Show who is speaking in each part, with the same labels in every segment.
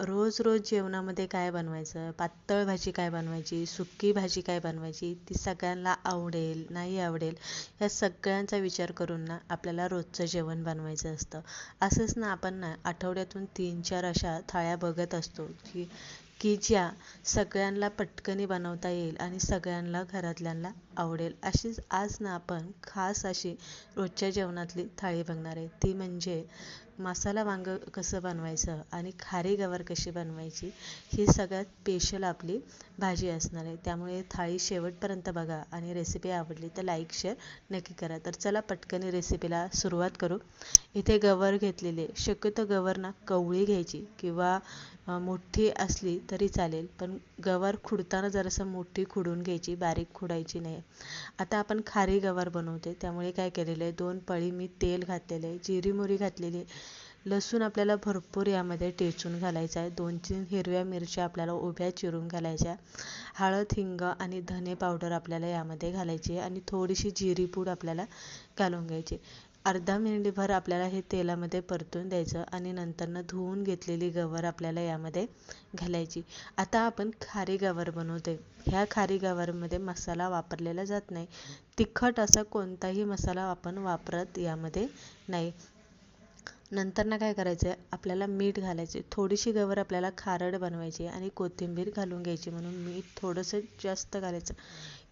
Speaker 1: रोज रोज जेवणामध्ये काय बनवायचं? पातळ भाजी काय बनवायची? सुकी भाजी काय बनवायची? ती सगळ्यांना आवडेल नाही आवडेल या सगळ्यांचा विचार करून ना आपल्याला रोजचं जेवण बनवायचं असतं. असंच ना आपण ना आठवड्यातून तीन चार अशा थाळ्या बघत असतो की की ज्या सगळ्यांना पटकनी बनवता येईल आणि सगळ्यांना घरातल्यांना आवडेल. अशीच आज ना आपण खास अशी रोजच्या जेवणातली थाळी बघणार आहे. ती म्हणजे मसाला वांगं कसं बनवायचं आणि खारी गवार कशी बनवायची ही सगळ्यात स्पेशल आपली भाजी असणार आहे. त्यामुळे थाळी शेवटपर्यंत बघा आणि रेसिपी आवडली तर लाईक शेअर नक्की करा. तर चला पटकन रेसिपीला सुरुवात करू. इथे गवर घेतलेले. शक्यतो गवर ना कवळी घ्यायची किंवा मोठी असली तरी चालेल. पण गवार खुडताना जरासं मोठी खुडून घ्यायची बारीक खुडायची नाही. आता आपण खारी गवार बनवते त्यामुळे काय केलेलं आहे दोन पळी मी तेल घातलेलं आहे जिरी मोरी घातलेली लसूण आपल्याला भरपूर यामध्ये टेचून घालायचा आहे दोन तीन हिरव्या मिरच्या आपल्याला उभ्या चिरून घालायच्या हळद हिंग आणि धने पावडर आपल्याला यामध्ये घालायची आणि थोडीशी जिरी पूड आपल्याला घालून घ्यायची अर्धा मिनिटभर आपल्याला हे तेलामध्ये परतून द्यायचं आणि नंतरनं धुवून घेतलेली गवर आपल्याला यामध्ये घालायची. आता आपण खारी गवर बनवते ह्या खारी गवारमध्ये मसाला वापरलेला जात नाही. तिखट असा कोणताही मसाला आपण वापरत यामध्ये नाही. नंतर ना काय करायचं आहे आपल्याला मीठ घालायचे. थोडीशी गवर आपल्याला खारड बनवायची आणि कोथिंबीर घालून घ्यायची म्हणून मीठ थोडंसं जास्त घालायचं.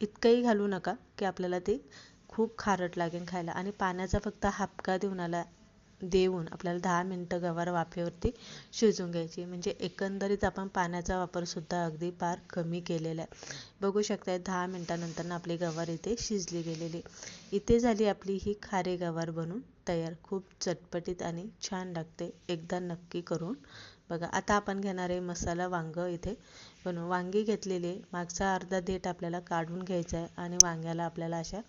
Speaker 1: इतकंही घालू नका की आपल्याला ते खूप खारट लागेल खायला. आणि पाण्याचा फक्त हापका देऊन आला देऊन आपल्याला दहा मिनटं गवार वाफेवरती शिजवून घ्यायची. म्हणजे एकंदरीत आपण पाण्याचा वापरसुद्धा अगदी फार कमी केलेला आहे. बघू शकता दहा मिनटानंतर आपली गवार इथे शिजली गेलेली इथे झाली आपली ही खारे गवार बनून तयार. खूप चटपटीत आणि छान लागते. एकदा नक्की करून बघा. आता आपण घेणार आहे मसाला वांगं इथे बनवू वांगी घेतलेले मागचा अर्धा देठ आपल्याला काढून घ्यायचा आहे आणि वांग्याला आपल्याला अशा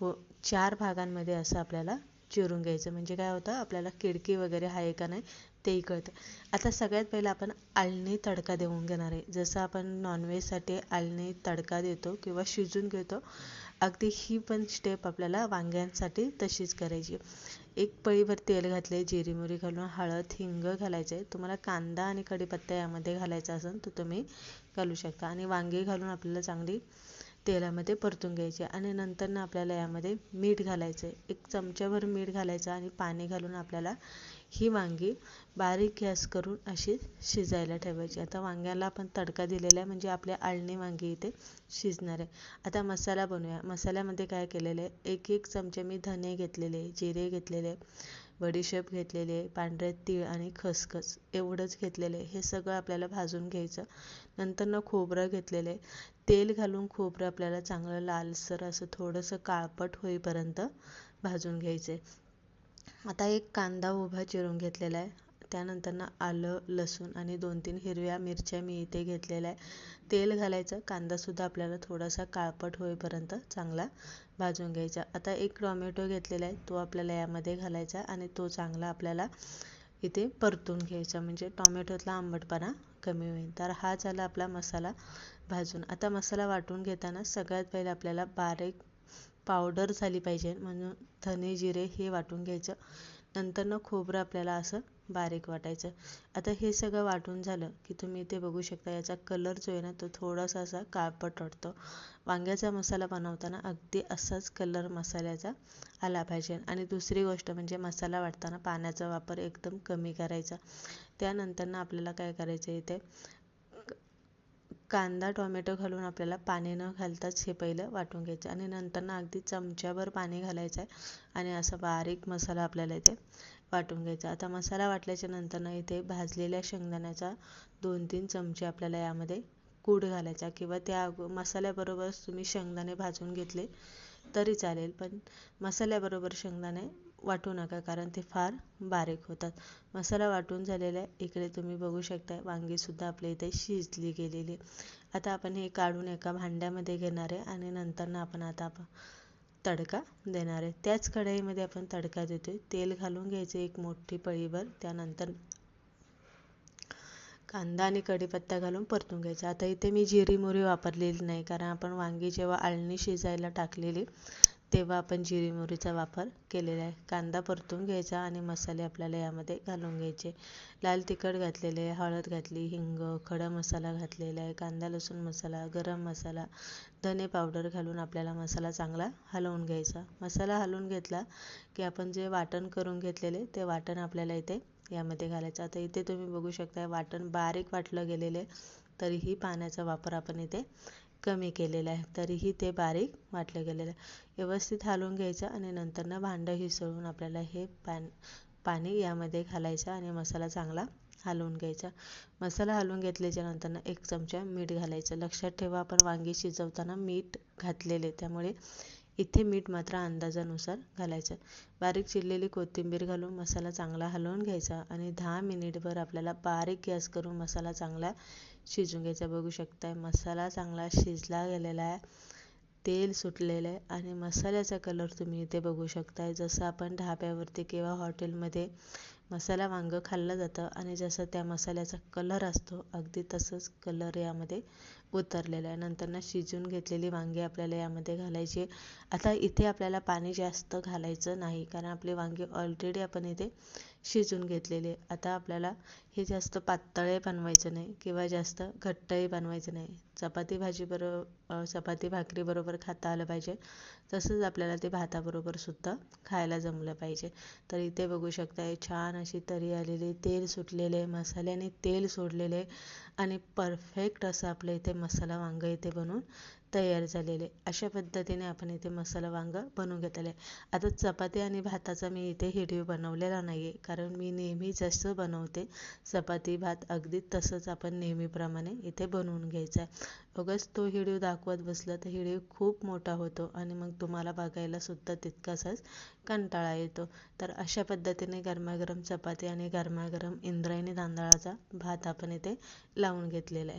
Speaker 1: फो चार भागांमध्ये असं आपल्याला चिरून घ्यायचं. म्हणजे काय होतं आपल्याला किडकी वगैरे आहे का नाही तेही कळतं. आता सगळ्यात पहिलं आपण आळणी तडका देऊन घेणार आहे. जसं आपण नॉनव्हेजसाठी आळणी तडका देतो किंवा शिजून घेतो अगदी ही पण स्टेप आपल्याला वांग्यांसाठी तशीच करायची एक पळीभर तेल घातले जिरी मोरी घालून हळद हिंग घालायचं आहे. तुम्हाला कांदा आणि कढीपत्ता यामध्ये घालायचा असेल तर तुम्ही घालू शकता. आणि वांगे घालून आपल्याला चांगली तेलामध्ये परतून घ्यायचे आणि नंतर आपल्याला यामध्ये मीठ घालायचं आहे. एक चमच्याभर मीठ घालायचं आणि पाणी घालून आपल्याला ही वांगी बारीक गॅस करून अशी शिजायला ठेवायची. आता वांग्याला आपण तडका दिलेला आहे म्हणजे आपल्या आळणी वांगी इथे शिजणार आहे. आता मसाला बनवूया. मसाल्यामध्ये काय केलेलं आहे? एक एक चमचे मी धने घेतलेले जिरे घेतलेले बडीशेप घेतलेले पांढरे तीळ आणि खसखस एवढंच घेतलेलं आहे. हे सगळं आपल्याला भाजून घ्यायचं. नंतर खोबरं घेतलेलं आहे. तेल घालून खोबरं आपल्याला चांगलं लालसर असं थोडंसं काळपट होईपर्यंत भाजून घ्यायचं आहे. आता एक कांदा उभा चिरून घेतलेला आहे. त्यानंतर ना आलं लसूण आणि दोन तीन हिरव्या मिरच्या मी इथे घेतलेल्या आहे तेल घालायचं कांदासुद्धा आपल्याला थोडासा काळपट होईपर्यंत चांगला भाजून घ्यायचा. आता एक टॉमॅटो घेतलेला आहे तो आपल्याला यामध्ये घालायचा आणि तो चांगला आपल्याला इथे परतून घ्यायचा. म्हणजे टॉमॅटोतला आंबटपणा कमी होईल. तर हा झाला आपला मसाला भाजून. आता मसाला वाटून घेताना सगळ्यात पहिले आपल्याला बारीक पावडर झाली पाहिजे. म्हणून धने जिरे हे वाटून घ्यायचं. नंतर खोबरं आपल्याला असं बारीक वाटायचं. आता हे सगळं वाटून झालं की तुम्ही इथे बघू शकता याचा कलर जो आहे ना तो थोडासा असा काळपट वाटतो. वांग्याचा मसाला बनवताना अगदी असाच कलर मसाल्याचा आला पाहिजे. आणि दुसरी गोष्ट म्हणजे मसाला वाटताना पाण्याचा वापर एकदम कमी करायचा. त्यानंतर आपल्याला काय करायचं इथे? कांदा टोमॅटो घालून आपल्याला पाणी न घालताच हे पहिलं वाटून घ्यायचं आणि नंतर ना अगदी चमच्याभर पाणी घालायचं आहे आणि असा बारीक मसाला आपल्याला इथे वाटून घ्यायचा. आता मसाला वाटल्याच्या नंतर ना इथे भाजलेल्या शेंगदाण्याचा दोन तीन चमचे आपल्याला यामध्ये कूड घालायचा किंवा त्या मसाल्याबरोबरच तुम्ही शेंगदाणे भाजून घेतले तरी चालेल पण मसाल्याबरोबर शेंगदाणे वाटू नका कारण ते फार बारीक होतात. मसाला वाटून झालेला आहे इकडे तुम्ही बघू शकता वांगीसुद्धा आपल्या इथे शिजली गेलेली. आता आपण हे काढून एका भांड्यामध्ये घेणार आहे आणि नंतर आपण आता आपण तडका देणार आहे. त्याच कढईमध्ये आपण तडका देतोय. तेल घालून घ्यायचं एक मोठी पळीभर त्यानंतर कांदा आणि कढीपत्ता घालून परतून घ्यायचा. आता इथे मी जिरी मोरी वापरलेली नाही कारण आपण वांगी जेव्हा आळणी शिजायला टाकलेली तेव्हा आपण जिरी मोहरीचा वापर केलेला आहे. कांदा परतून घ्यायचा आणि मसाले आपल्याला यामध्ये घालून घ्यायचे. लाल तिखट घातलेले आहे हळद घातली हिंग खडा मसाला घातलेला आहे कांदा लसूण मसाला गरम मसाला धने पावडर घालून आपल्याला मसाला चांगला हलवून घ्यायचा. मसाला हलवून घेतला की आपण जे वाटण करून घेतलेले ते वाटण आपल्याला इथे यामध्ये घालायचं. आता इथे तुम्ही बघू शकता वाटण बारीक वाटलं गेलेले तरीही पाण्याचा वापर आपण इथे कमी केलेलं आहे तरीही ते बारीक वाटलं गेलेलं आहे. व्यवस्थित हलवून घ्यायचं आणि नंतर ना भांडं हिसळून आपल्याला हे पॅन पाणी यामध्ये घालायचं आणि मसाला चांगला हलवून घ्यायचा. मसाला हलवून घेतल्याच्या नंतर एक चमचा मीठ घालायचं. लक्षात ठेवा आपण वांगी शिजवताना मीठ घातलेले त्यामुळे इथे मीठ मात्र अंदाजानुसार घालायचं. बारीक चिरलेली कोथिंबीर घालून मसाला चांगला हलवून घ्यायचा आणि दहा मिनिटभर आपल्याला बारीक गॅस करून मसाला चांगला शिजून घ्यायचा. बघू शकताय मसाला चांगला शिजला गेलेला आहे. तेल सुटलेलं आहे आणि मसाल्याचा कलर तुम्ही इथे बघू शकताय. जसं आपण ढाब्यावरती किंवा हॉटेलमध्ये मसाला वांगं खाल्लं जातं आणि जसं त्या मसाल्याचा कलर असतो अगदी तसंच कलर यामध्ये उतरलेला आहे. नंतर ना शिजून घेतलेली वांगी आपल्याला यामध्ये घालायची आता इथे आपल्याला पाणी जास्त घालायचं नाही कारण आपली वांगी ऑलरेडी आपण इथे शिजून घेतलेले आता आपल्याला हे जास्त पातळही बनवायचं नाही किंवा जास्त घट्टही बनवायचं नाही. चपाती भाजीबरोबर चपाती भाकरीबरोबर खाता आलं पाहिजे. तसंच आपल्याला ते भाताबरोबर सुद्धा खायला जमलं पाहिजे. तर इथे बघू शकताय छान अशी तरी आलेली तेल सुटलेले मसाल्याने तेल सोडलेले आणि परफेक्ट असं आपल्या इथे मसाला वांगं इथे बनवून तयार झालेले. अशा पद्धतीने आपण इथे मसाला वांगं बनवून घेतलेलं. आहे आता चपाती आणि भाताचा मी इथे हिडिओ बनवलेला नाही आहे कारण मी नेहमी जसं बनवते चपाती भात अगदी तसंच आपण नेहमीप्रमाणे इथे बनवून घ्यायचा आहे. उगाच तो हिडिओ दाखवत बसला तर हिडिओ खूप मोठा होतो आणि मग तुम्हाला बघायला सुद्धा तितकासाच कंटाळा येतो. तर अशा पद्धतीने गरमागरम चपाती आणि गरमागरम इंद्रायणी तांदळाचा भात आपण इथे लावून घेतलेलं आहे.